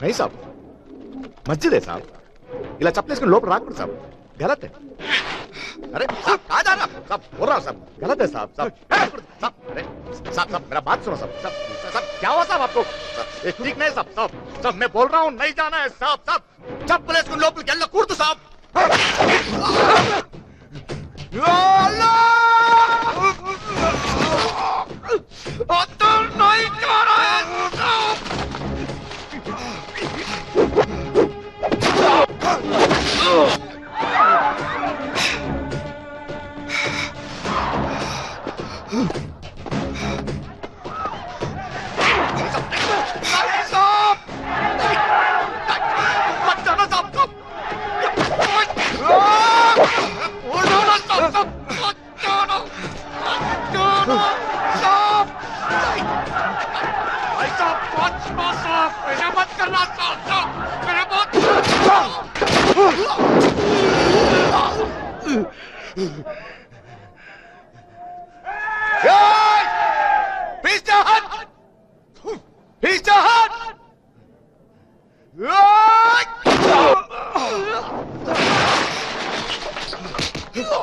नहीं साहब मस्जिद है साहब ఇలా చప్పలేసుకుని లోపల రాకూడదు సాబ్ గలత్ है अरे साहब कहाँ जा रहा साहब बोल रहा हूँ साहब गलत है साहब साहब साहब अरे साहब साहब मेरा बात सुनो साहब साहब साहब क्या हुआ साहब आपको साहब, ये ठीक नहीं साहब साहब साहब मैं बोल रहा हूँ नहीं जाना है साहब साहब चप्पल వేసుకుని లోపలికి వెళ్ళ కూడదు సాబ్ अंदर नहीं जाना है मेरा मत करना मेरा बहुत Pizza Oh!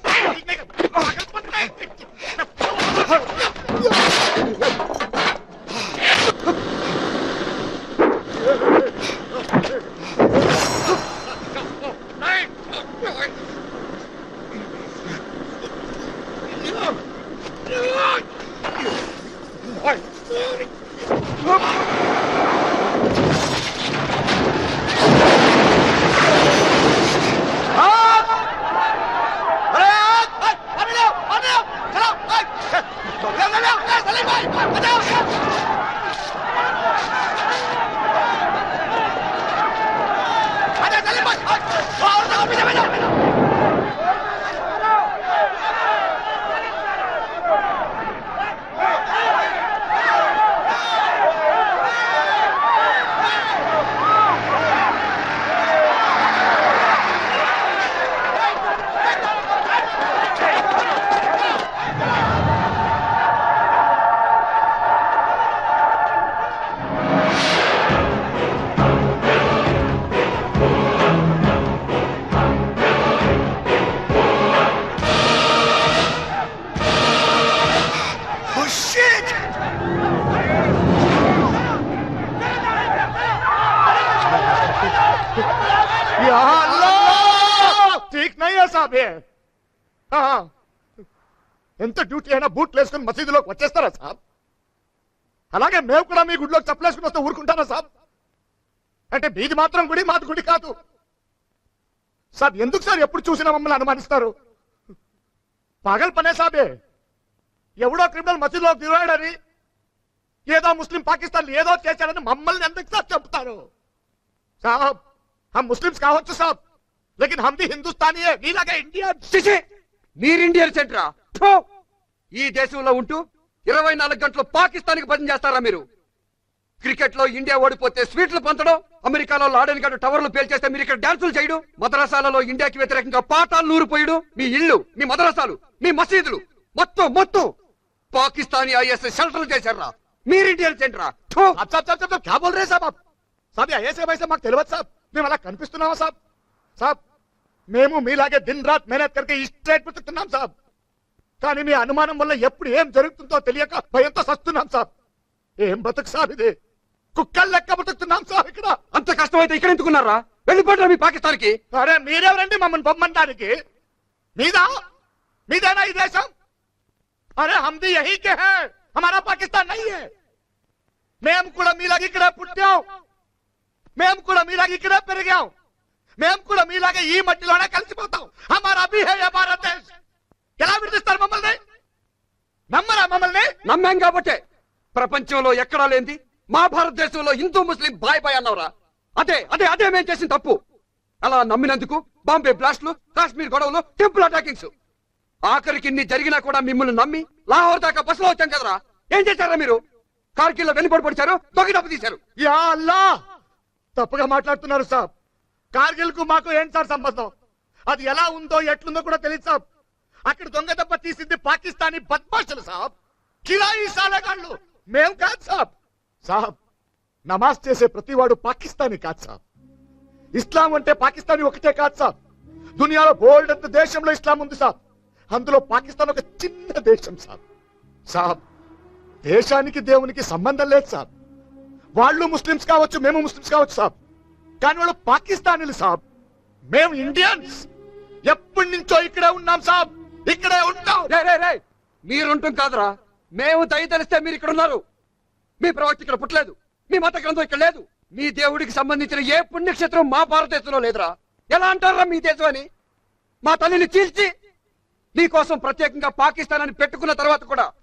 ఎంత డ్యూటీ అయినా బూట్లు వేసుకుని మసీదులోకి వచ్చేస్తారా సార్ అలాగే మేము కూడా మీ గుడిలోకి చప్పలేసుకుని వస్తే ఊరుకుంటారా సార్ అంటే మీది మాత్రం గుడి మాది గుడి కాదు. సార్ ఎందుకు సార్ ఎప్పుడు చూసినా మమ్మల్ని అనుమానిస్తారు? పగల్ పనే సాబే. ఎవడో క్రిమినల్ మసీదులో దిగాడని ఏదో ముస్లిం పాకిస్తాన్ ఏదో చేశాడని మమ్మల్ని ఎందుకు సార్ చెప్తారు? సాబ్ హమ్ ముస్లిమ్స్ కావచ్చు సాబ్ లేకిన్ హమ్ది హిందుస్థానీ మీలాగా ఇండియా మీరు ఇండియన్ సెంటరా? ఈ దేశంలో ఉంటూ ఇరవై నాలుగు గంటలు పాకిస్తాన్కి చేస్తారా మీరు? క్రికెట్లో ఇండియా ఓడిపోతే స్వీట్లు పంచడం అమెరికాలో లాడని గడ్డ టవర్లు పేల్చేస్తే మీరు ఇక్కడ డాన్సులు చేయడం మదరసాలలో ఇండియాకి వ్యతిరేకంగా పాఠాలు నూరిపోయడం మీ ఇల్లు మీ మదరసాలు మీ మసీదులు మొత్తం మొత్తం పాకిస్తానీ ఐఎస్ షెల్టర్లు చేశారా? మీరు ఇండియన్ సెంటర్ సాబ్ క్యా బోల్ రే సాబ్ సాబ్ ఐఎస్ఏ వైసే మాకు తెలియదు సాబ్. మేము అలా కనిపిస్తున్నామా సాబ్? సాబ్ మేము మీలాగే దిన్ రాత్ మెహనత్ కరికే స్ట్రైట్ బతుకుతున్నాం సాబ్. కానీ మీ అనుమానం వల్ల ఎప్పుడు ఏం జరుగుతుందో తెలియక భయంతో సస్తున్నాం సార్. ఏం బతుకు సార్ ఇది? కుక్కలు లెక్క బతుకుతున్నాం సార్ ఇక్కడ. అంత కష్టమైతే ఇక్కడ ఎందుకున్నారా? వెళ్ళిపోతారా మీ పాకిస్తాన్కి అరే మీరెవరండి మమ్మల్ని బొమ్మడానికి? మీదా? మీదేనా ఈ దేశం? అరే హమ్ది యహీ కే హే. హమారా పాకిస్తాన్ నహీ హే. మేము కూడా మీలాగా ఇక్కడ పుట్టాం. మేము కూడా మీలాగా ఇక్కడ పెరిగాం. మేము కూడా మీలాగా ఈ మట్టిలోనే కలిసిపోతాం. హమారా బి హే భారతదేశ్ ఎలా విడిస్తాం నమ్మాం కాబట్టే? ప్రపంచంలో ఎక్కడా లేంది మా భారతదేశంలో హిందూ ముస్లిం బాయ్ బాయ్ అన్నవరా? అదే అదే అదే మేం చేసిన తప్పు. అలా నమ్మినందుకు బాంబే బ్లాస్ట్లు కాశ్మీర్ గొడవలు టెంపుల్ అటాకింగ్స్. ఆఖరికి ఇన్ని జరిగినా కూడా మిమ్మల్ని నమ్మి లాహోర్ దాకా బస్సులో వచ్చాం కదరా? ఏం చేశారా మీరు? కార్గిల్లో వెనుబడి పడిచారు తొగి డబ్బు తీశారు. యా అల్లా! తప్పుగా మాట్లాడుతున్నారు సాబ్. కార్గిల్కు మాకు ఏంటి సార్ సంబంధం? అది ఎలా ఉందో ఎట్లుందో కూడా తెలియదు సాబ్. అక్కడ దొంగ దెబ్బ తీసింది పాకిస్తానీ బద్మాషులు సాబ్. కిరాయి సాలగాళ్ళు మేం కాదు సాబ్. సాబ్ నమాజ్ చేసే ప్రతివాడు పాకిస్తానీ కాదు సాబ్. ఇస్లాం అంటే పాకిస్తానీ ఒకటే కాదు సాబ్. దునియాలో బోల్డ్ అంత దేశంలో ఇస్లాం ఉంది సాబ్. అందులో పాకిస్తాన్ ఒక చిన్న దేశం సాబ్. సాబ్ దేశానికి దేవునికి సంబంధం లేదు సాబ్. వాళ్ళు ముస్లిమ్స్ కావచ్చు మేము ముస్లిమ్స్ కావచ్చు సాబ్. కానీ వాళ్ళు పాకిస్తానీలు సాబ్. మేము ఇండియన్స్. ఎప్పటి నుంచో ఇక్కడే ఉన్నాం సాబ్. ఇక్కడే ఉంటాం. మీరుంటాం కాదురా. మేము దయ తెలిస్తే మీరు ఇక్కడ ఉన్నారు. మీ ప్రవక్త ఇక్కడ పుట్టలేదు. మీ మత గ్రంథం ఇక్కడ లేదు. మీ దేవుడికి సంబంధించిన ఏ పుణ్యక్షేత్రం మా భారతదేశంలో లేదురా. ఎలా అంటారా మీ దేశం అని? మా తల్లిని చీల్చి మీకోసం ప్రత్యేకంగా పాకిస్తాన్ అని పెట్టుకున్న తర్వాత కూడా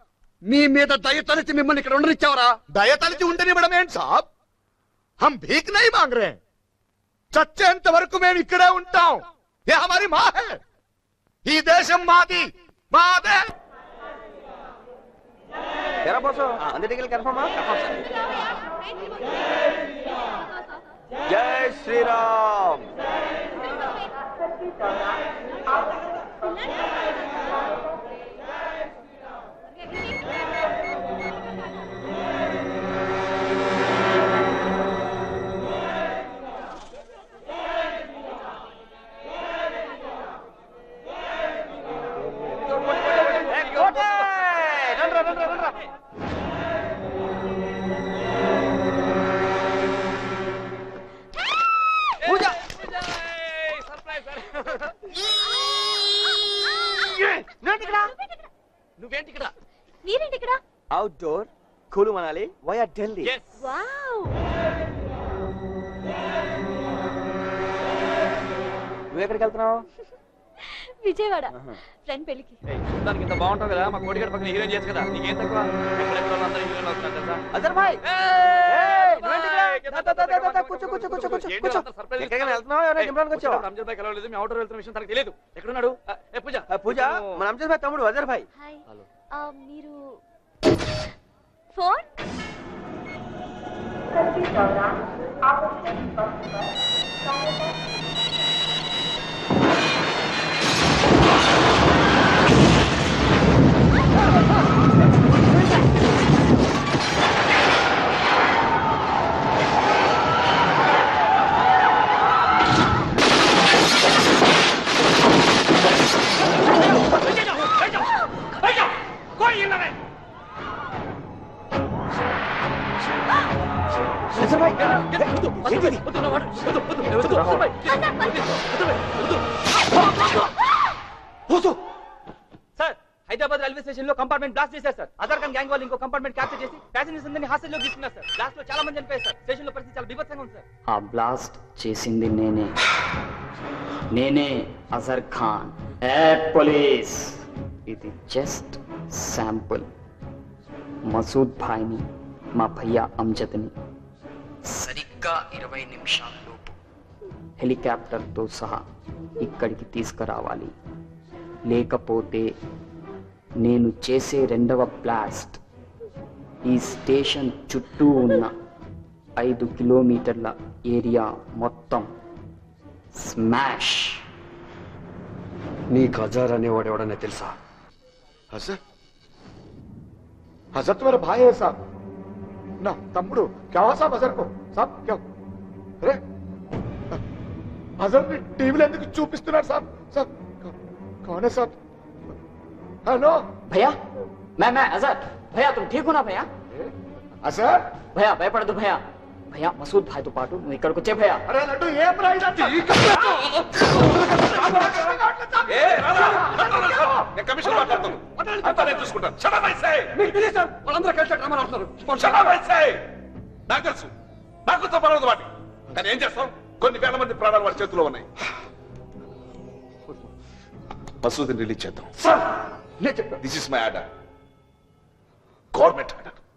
మీ మీద దయ తలిచి మిమ్మల్ని ఇక్కడ ఉండనిచ్చావరా. దయ తలిచి ఉండనివ్వడం ఏంటి సాబ్? హం భీక్ నై మాంగ్ రే. చచ్చేంత వరకు మేము ఇక్కడే ఉంటాం. ఏ హమారి మా ఈ దేశం మాది. మాదే. ఎరా బాసు అన్ని టికెట్లు కన్ఫర్మా జై శ్రీరామ్. నువ్వేంటి ఇక్కడ? మీరేంటి ఇక్కడ? Outdoor cool Manali via Delhi wow. నువ్వు ఎక్కడికి వెళ్తున్నావు? విజయవాడ. ఫ్రెండ్ పెళ్ళికి. దానికి ఇంత బాగుంటావు కదా మా కోడిగడ పక్కన హీరోయిన్ చేయొచ్చు కదా నీకేం తక్కువ? అజర్ భాయ్! తెలియదు ఎక్కడున్నాడు? పూజ. పూజ? మన అంజద్ భాయ్ తమ్ముడు అజర్ భాయ్. Hi hello. ఆ, మీరు phone? Azhar sir Hyderabad railway స్టేషన్లో కంపార్ట్మెంట్ బ్లాస్ట్ చేశారు సార్ ఆధార్ కార్డ్ గ్యాంగ్ వాళ్ళు ఇంకో కంపార్ట్మెంట్ క్యాప్చర్ చేసి ప్యాసింజర్స్ అందరినీ హాస్టల్లో తీసుకున్నారు సార్ బ్లాస్ట్లో చాలా మంది చనిపోయారు సార్ స్టేషన్లో పరిస్థితి చాలా బీభత్సంగా ఉంది సార్ ఆ బ్లాస్ట్ చేసింది నేనే నేనే అజర్ ఖాన్ ఏ పోలీస్ ఇది జస్ట్ శాంపుల్ మసూద్ భాయ్ని మా భయ్యా అంజద్ని సరిగ్గా ఇరవై నిమిషాల్లోపు హెలికాప్టర్తో సహా ఇక్కడికి తీసుకురావాలి. లేకపోతే నేను చేసే రెండవ బ్లాస్ట్ ఈ స్టేషన్ చుట్టూ ఉన్న ఐదు కిలోమీటర్ల ఏరియా మొత్తం స్మాష్. నీ కజార్ అనేవాడు ఎవడనే తెలుసా? హజత్ హజత్ మరి భాయే సార్. నా తమ్ముడు కేవసాబ్ అజర్కు సాబ్ కేవ్ రే అజర్ని టీవీలో ఎందుకు చూపిస్తున్నారు సాబ్ సాబ్ कौन है साहब हेलो भैया मैं मैं अजहर भैया तुम ठीक हो ना भैया अजहर भैया भयपड़ दो भैया भैया मसूद भाई तो पाटू నువ్వు ఇక్కడికి వచ్చే భయ్యా అరే లడ్డు ఏ ప్రైజ్ ఏ కమిషన్ మాట్లాడతాను అంతా నేను చూసుకుంటాను. Shut up, I say! మీకు తెలియదు సార్ వాళ్ళందరూ కలిసి డ్రామాలు ఆడుతున్నారు Shut up, I say! నాకు తెలుసు. నాకు తప్పలేదు వాటి. కానీ ఏం చేస్తాం? కొన్ని వేల మంది ప్రాణాలు వాడి చేతిలో ఉన్నాయి. మసూదిని రిలీజ్ చేద్దాం. సార్ నేను చెప్పాను this is my order government